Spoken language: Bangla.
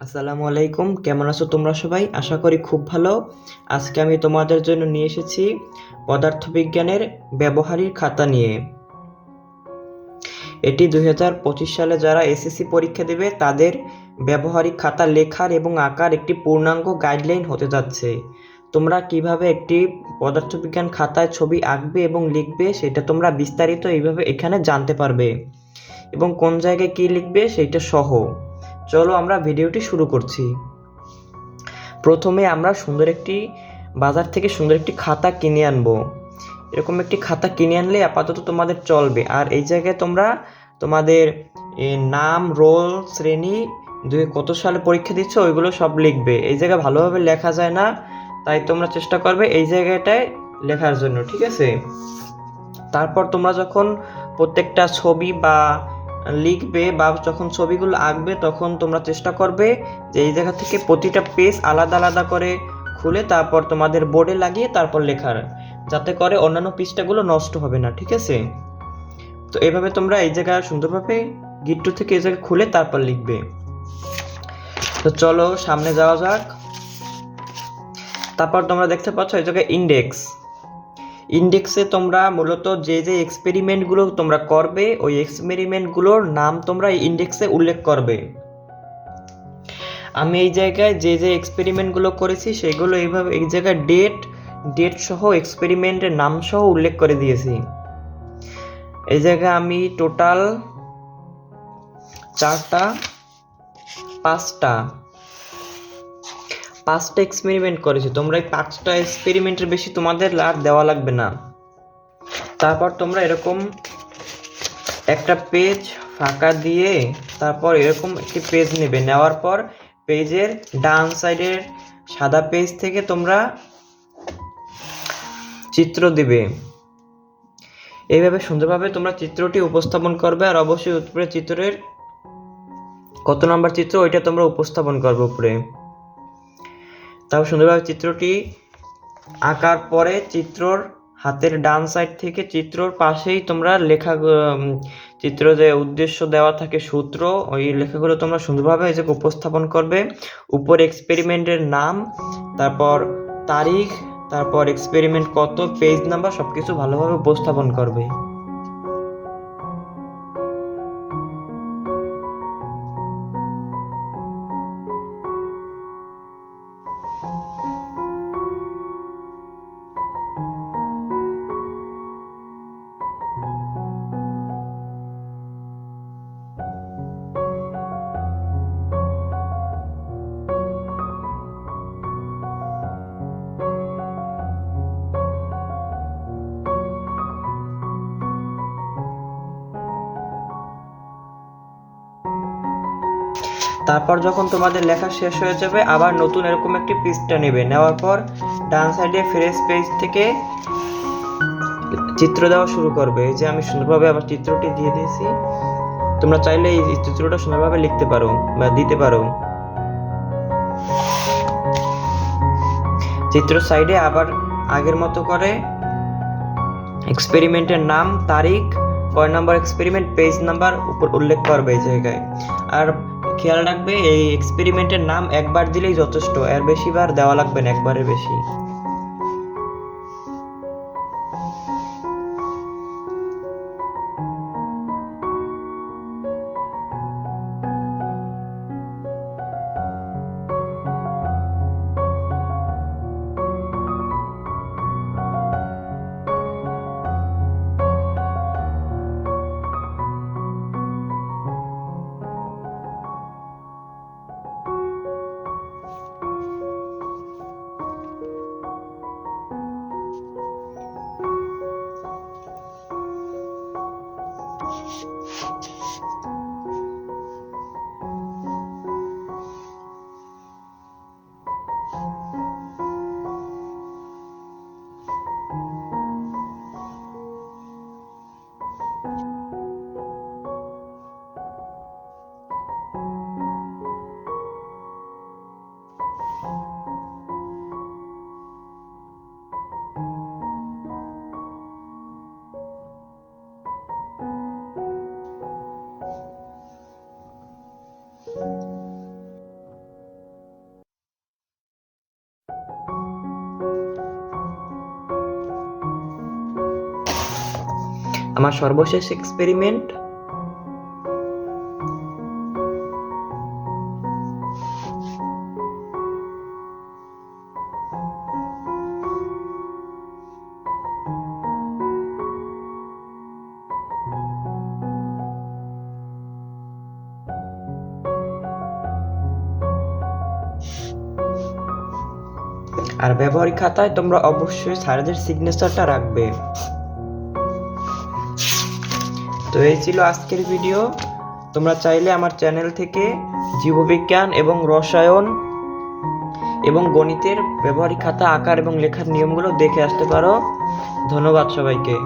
আসসালামু আলাইকুম, কেমন আছো তোমরা সবাই? আশা করি খুব ভালো। আজকে আমি তোমাদের জন্য নিয়ে এসেছি পদার্থবিজ্ঞানের ব্যবহারিক খাতা নিয়ে। এটি দু হাজার পঁচিশ সালে যারা এসএসসি পরীক্ষা দেবে, তাদের ব্যবহারিক খাতা লেখার এবং আঁকার একটি পূর্ণাঙ্গ গাইডলাইন হতে যাচ্ছে। তোমরা কীভাবে একটি পদার্থবিজ্ঞান খাতায় ছবি আঁকবে এবং লিখবে, সেটা তোমরা বিস্তারিত এইভাবে এখানে জানতে পারবে। এবং কোন জায়গায় কি লিখবে সেইটা সহ। চলো আমরা ভিডিওটি শুরু করছি। প্রথমে আমরা সুন্দর একটি বাজার থেকে সুন্দর একটি খাতা কিনে আনব। এরকম একটি খাতা কিনে আনলে আপাতত তোমাদের চলবে। আর এই জায়গায় তোমরা তোমাদের নাম, রোল, শ্রেণি, দুই, কত সালে পরীক্ষা দিচ্ছ, ওইগুলো সব লিখবে। এই জায়গায় ভালোভাবে লেখা যায় না, তাই তোমরা চেষ্টা করবে এই জায়গাটায় লেখার জন্য, ঠিক আছে? তারপর তোমরা যখন প্রত্যেকটা ছবি বা লিখবে বা যখন ছবিগুলো আঁকবে, তখন তোমরা চেষ্টা করবে যে এই জায়গা থেকে প্রতিটা পেজ আলাদা আলাদা করে খুলে তারপর তোমাদের বোর্ডে লাগিয়ে তারপর লেখার, যাতে করে অন্যান্য পৃষ্ঠাগুলো নষ্ট হবে না, ঠিক আছে? তো এভাবে তোমরা এই জায়গায় সুন্দরভাবে গিট্টু থেকে এই জায়গায় খুলে তারপর লিখবে। তো চলো সামনে যাওয়া যাক। তারপর তোমরা দেখতে পাচ্ছ এই জায়গায় ইন্ডেক্স ইন্ডেক্সে তোমরা মূলত যে যে এক্সপেরিমেন্টগুলো তোমরা করবে, ওই এক্সপেরিমেন্টগুলোর নাম তোমরা ইন্ডেক্সে উল্লেখ করবে। আমি এই জায়গায় যে যে এক্সপেরিমেন্টগুলো করেছি, সেগুলো এইভাবে, এই জায়গায় ডেট ডেট সহ এক্সপেরিমেন্টের নাম সহ উল্লেখ করে দিয়েছি। এই জায়গায় আমি টোটাল চারটা, পাঁচটা পাঁচটা এক্সপেরিমেন্ট করেছি। তোমরা এই পাঁচটা এক্সপেরিমেন্টের বেশি তোমাদের আর দেওয়া লাগবে না। তারপর তোমরা এরকম একটা পেজ ফাঁকা দিয়ে তারপর এরকম একটি পেজ নেবে। নেওয়ার পর পেজের ডান সাইডের সাদা পেজ থেকে তোমরা চিত্র দিবে। এইভাবে সুন্দরভাবে তোমরা চিত্রটি উপস্থাপন করবে আর অবশ্যই উপরে চিত্রের কত নম্বর চিত্র, ওইটা তোমরা উপস্থাপন করবে উপরে। তারপর সুন্দরভাবে চিত্রটি আঁকার পরে চিত্রর হাতের ডান সাইড থেকে চিত্রর পাশেই তোমরা লেখা চিত্র যে উদ্দেশ্য দেওয়া থাকে সূত্র, ওই লেখাগুলো তোমরা সুন্দরভাবে এই যে উপস্থাপন করবে। উপর এক্সপেরিমেন্টের নাম, তারপর তারিখ, তারপর এক্সপেরিমেন্ট কত পেজ নাম্বার সব কিছু ভালোভাবে উপস্থাপন করবে। তারপর যখন তোমাদের লেখা শেষ হয়ে যাবে, আবার নতুন এরকম একটি পৃষ্ঠা নেবে। নেওয়ার পর ডান সাইডে ফ্রেশ পেজ থেকে চিত্র দেওয়া শুরু করবে। এই যে আমি সুন্দরভাবে আবার চিত্রটি দিয়ে দিয়েছি। তোমরা চাইলে এই চিত্রটা সুন্দরভাবে লিখতে পারো বা দিতে পারো। চিত্র সাইডে আবার আগের মতো করে এক্সপেরিমেন্টের নাম, তারিখ, কয় নাম্বার এক্সপেরিমেন্ট পেজ নাম্বার উপর উল্লেখ করবে এই জায়গায়। আর খেয়াল রাখবে, এই এক্সপেরিমেন্টের নাম একবার দিলেই যথেষ্ট। এর বেশিবার দেওয়া লাগবে না, একবারের বেশি। আমার সর্বশেষ এক্সপেরিমেন্ট আর ব্যবহারিক খাতায় তোমরা অবশ্যই স্যারদের সিগনেচারটা রাখবে। তো এই ছিল আজকের ভিডিও তোমরা চাইলে আমার চ্যানেল থেকে জীববিজ্ঞান এবং রসায়ন এবং গণিতের ব্যবহারিক খাতা, আকার এবং লেখার নিয়মগুলো দেখে আসতে পারো। ধন্যবাদ সবাইকে।